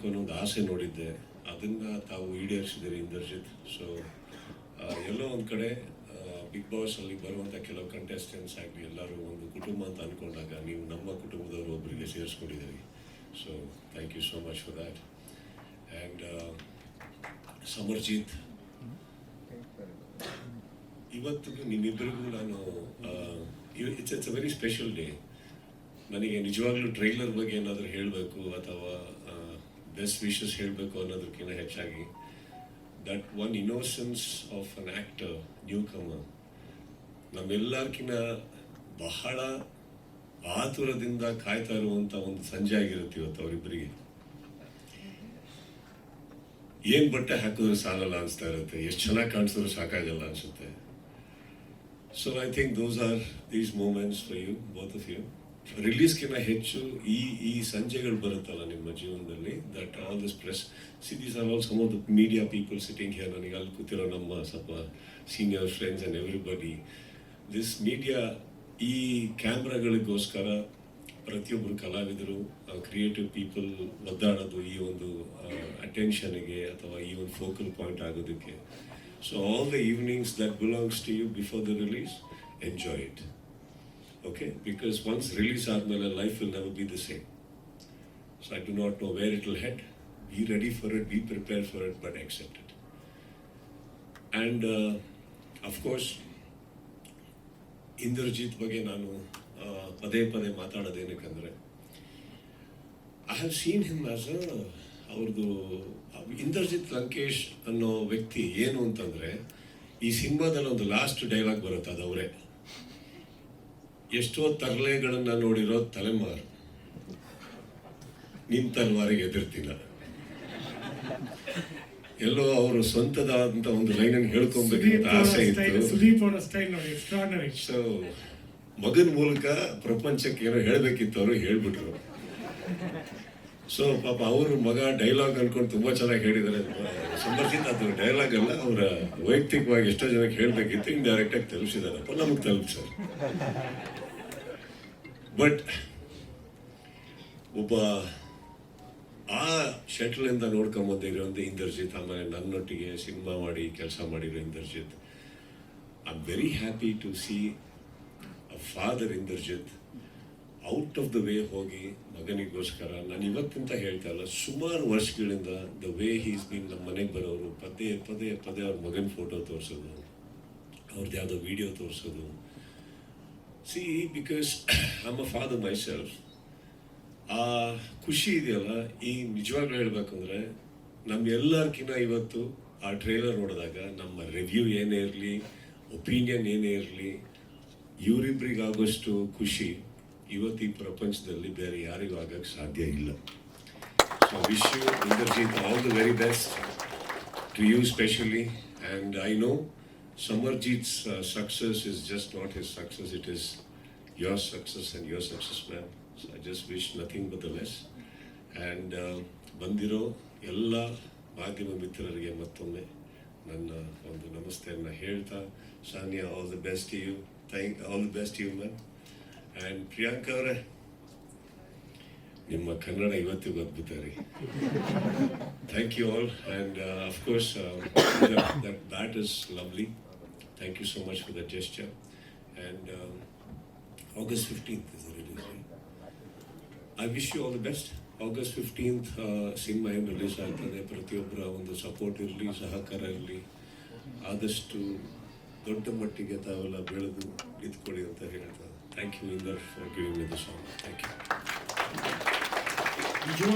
ಒಂದು ಆಸೆ ನೋಡಿದ್ದೆ. ಅದನ್ನ ತಾವು ಈಡೇರಿಸಿದ್ದೀರಿ ಇಂದರ್ಜಿತ್. ಸೊ ಎಲ್ಲೋ ಒಂದು ಕಡೆ ಬಿಗ್ ಬಾಸ್ ಅಲ್ಲಿ ಬರುವಂಥ ಕೆಲವು ಕಂಟೆಸ್ಟೆಂಟ್ಸ್ ಆಗಲಿ, ಎಲ್ಲರೂ ಒಂದು ಕುಟುಂಬ ಅಂತ ಅನ್ಕೊಂಡಾಗ ನೀವು ನಮ್ಮ ಕುಟುಂಬದವರು ಒಬ್ಬರಿಗೆ ಸೇರಿಸ್ಕೊಂಡಿದ್ದೀರಿ. So thank you so much for that and Samarjit. ಇವತ್ತು ನಿಮ್ಮಿಬ್ಬರಿಗೂ ನಾನು it's it's a very special day ನನಗೆ ನಿಜವಾಗ್ಲೂ ಟ್ರೈಲರ್ ಬಗ್ಗೆ ಏನಾದರೂ ಹೇಳಬೇಕು ಅಥವಾ ಬೆಸ್ಟ್ ವಿಶಸ್ ಹೇಳಬೇಕು ಅನ್ನೋದಕ್ಕಿಂತ ಹೆಚ್ಚಾಗಿ that one innocence of an actor newcomer ನಮ್ಮೆಲ್ಲರ್ಕಿನ್ನ ಬಹಳ ಆತುರದಿಂದ ಕಾಯ್ತಾ ಇರುವಂತ ಒಂದು ಸಂಜೆ ಆಗಿರುತ್ತೆ ಇವತ್ತು ಅವರಿಬ್ಬರಿಗೆ. ಏನ್ ಬಟ್ಟೆ ಹಾಕಿದ್ರು ಸಾಲಲ್ಲ ಅನಿಸ್ತಾ ಇರುತ್ತೆ. ಎಷ್ಟು ಚೆನ್ನಾಗಿ ಕಾಣಿಸಿದ್ರು ಸಾಕಾಗಲ್ಲ ಅನ್ಸುತ್ತೆ. So I think those are these moments for you both of you ರಿಲೀಸ್ಗಿಂತ ಹೆಚ್ಚು ಈ ಈ ಸಂಜೆಗಳು ಬರುತ್ತಲ್ಲ ನಿಮ್ಮ ಜೀವನದಲ್ಲಿ? That all this press see these are all some of the media people sitting here ನನಗೆ ಅಲ್ಲಿ ಕೂತಿರೋ ನಮ್ಮ ಸ್ವಲ್ಪ senior friends and everybody this media ಈ ಕ್ಯಾಮ್ರಾಗಳಿಗೋಸ್ಕರ ಪ್ರತಿಯೊಬ್ಬರು ಕಲಾವಿದರು ಕ್ರಿಯೇಟಿವ್ ಪೀಪಲ್ ಒದ್ದಾಡೋದು ಈ ಒಂದು ಅಟೆನ್ಷನ್ಗೆ ಅಥವಾ ಈ ಒಂದು ಫೋಕಲ್ ಪಾಯಿಂಟ್ ಆಗೋದಕ್ಕೆ. So all the evenings that belongs to you before the release enjoy it okay because once release ಆದಮೇಲೆ life will never be the same so I do not know where it will head be ready for it be prepare for it but accept it and of course Indrajit ಬಗ್ಗೆ ನಾನು ಪದೇ ಪದೇ ಮಾತಾಡೋದೇನಕ್ಕಂದರೆ I have seen him as a ಅವ್ರದ್ದು ಇಂದ್ರಜಿತ್ ಲಂಕೇಶ್ ಅನ್ನೋ ವ್ಯಕ್ತಿ ಏನು ಅಂತಂದರೆ, ಈ ಸಿನಿಮಾದಲ್ಲಿ ಒಂದು ಲಾಸ್ಟ್ ಡೈಲಾಗ್ ಬರುತ್ತೆ, ಅದು ಅವರೇ. ಎಷ್ಟೋ ತರಲೆಗಳನ್ನ ನೋಡಿರೋ ತಲೆಮಾರು ನಿನ್ ತಲೆಮಾರಿಗೆ ಎದುರ್ತಿಲ್ಲ. ಎಲ್ಲೋ ಅವರು ಸ್ವಂತದಾದಂತ ಒಂದು ಲೈನ್ ಅನ್ನು ಹೇಳ್ಕೊಬೇಕಂತ ಆಸೆ ಇತ್ತು. ಸೊ ಮಗನ ಮೂಲಕ ಪ್ರಪಂಚಕ್ಕೆ ಏನೋ ಹೇಳ್ಬೇಕಿತ್ತು ಅವರು ಹೇಳ್ಬಿಟ್ರು. ಸೊ ಪಾಪ ಅವರು ಮಗ ಡೈಲಾಗ್ ಅನ್ಕೊಂಡು ತುಂಬಾ ಚೆನ್ನಾಗಿ ಹೇಳಿದ್ದಾರೆ. ಸಮರ್ಥಿತ ಅದು ಡೈಲಾಗ್ ಅಲ್ಲ ಅವರ ವೈಯಕ್ತಿಕವಾಗಿ ಎಷ್ಟೋ ಜನಕ್ಕೆ ಹೇಳ್ಬೇಕಿತ್ತು ಡೈರೆಕ್ಟ್ ಆಗಿ ತಲುಪಿಸಿದಾರಪ್ಪ ನಮಗೆ ತಲುಪಿಸೋರು ಬಟ್ ಒಬ್ಬ ಆ ಶಟ್ಲ್ ಇಂದ ನೋಡ್ಕೊಂಡ್ ಬಂದಿರೋಂಥ ಇಂದರ್ಜಿತ್, ಆಮೇಲೆ ನನ್ನೊಟ್ಟಿಗೆ ಸಿನಿಮಾ ಮಾಡಿ, ಕೆಲಸ ಮಾಡಿರೋ Inderjit. I very happy to see a father Inderjit. Out of the way ಹೋಗಿ ಮಗನಿಗೋಸ್ಕರ, ನಾನು ಇವತ್ತಿಂತ ಹೇಳ್ತಾ ಇಲ್ಲ, ಸುಮಾರು ವರ್ಷಗಳಿಂದ ದ ವೇ ಹೀಸ್ ಬೀನ್ ನಮ್ಮ ಮನೆಗೆ ಬರೋರು, ಪದೇ ಪದೇ ಪದೇ ಅವ್ರ ಮಗನ ಫೋಟೋ ತೋರಿಸೋದು ಅವ್ರದ್ದು ಯಾವುದೋ ವಿಡಿಯೋ ತೋರಿಸೋದು. See because I'm a father myself ಆ ಖುಷಿ ಇದೆಯಲ್ಲ, ಈ ನಿಜವಾಗ್ಲೂ ಹೇಳ್ಬೇಕಂದ್ರೆ ನಮ್ಮೆಲ್ಲರ್ಕಿನ್ನ ಇವತ್ತು ಆ ಟ್ರೇಲರ್ ನೋಡಿದಾಗ ನಮ್ಮ ರಿವ್ಯೂ ಏನೇ ಇರಲಿ ಒಪಿನಿಯನ್ ಏನೇ ಇರಲಿ ಇವರಿಬ್ಬರಿಗಾಗೋಷ್ಟು ಖುಷಿ ಇವತ್ತು ಈ ಪ್ರಪಂಚದಲ್ಲಿ ಬೇರೆ ಯಾರಿಗೂ ಆಗಕ್ಕೆ ಸಾಧ್ಯ ಇಲ್ಲ. So wish you Inderjit all the very best to you specially and I know Samarjit's uh, success is just not his success, it is your success and your success, man. So I just wish nothing but the best. And uh, ಬಂದಿರೋ ಎಲ್ಲ ಮಾಧ್ಯಮ ಮಿತ್ರರಿಗೆ ಮತ್ತೊಮ್ಮೆ ನನ್ನ ಒಂದು ನಮಸ್ತೆಯನ್ನು ಹೇಳ್ತಾ Sania all the best you thank all the best you man and Priyanka ಅವರೇ ನಿಮ್ಮ ಕನ್ನಡ ಇವತ್ತಿಗೂ ಅದ್ಭುತ ರೀ Thank you all, and uh, of course, uh, Thank you so much for that gesture. And um, August 15th is the release, right? I wish you all the best. August fifteenth cinema ಏನು release ಆಗ್ತದೆ ಪ್ರತಿಯೊಬ್ಬರ ಒಂದು support ಇರಲಿ ಸಹಕಾರ ಇರಲಿ ಆದಷ್ಟು ದೊಡ್ಡ ಮಟ್ಟಿಗೆ ತಾವೆಲ್ಲ ಬೆಳೆದು ನಿಂತ್ಕೊಳ್ಳಿ ಅಂತ ಹೇಳ್ತಾ thank you Inder for giving me the song thank you ನಿಜವಾದ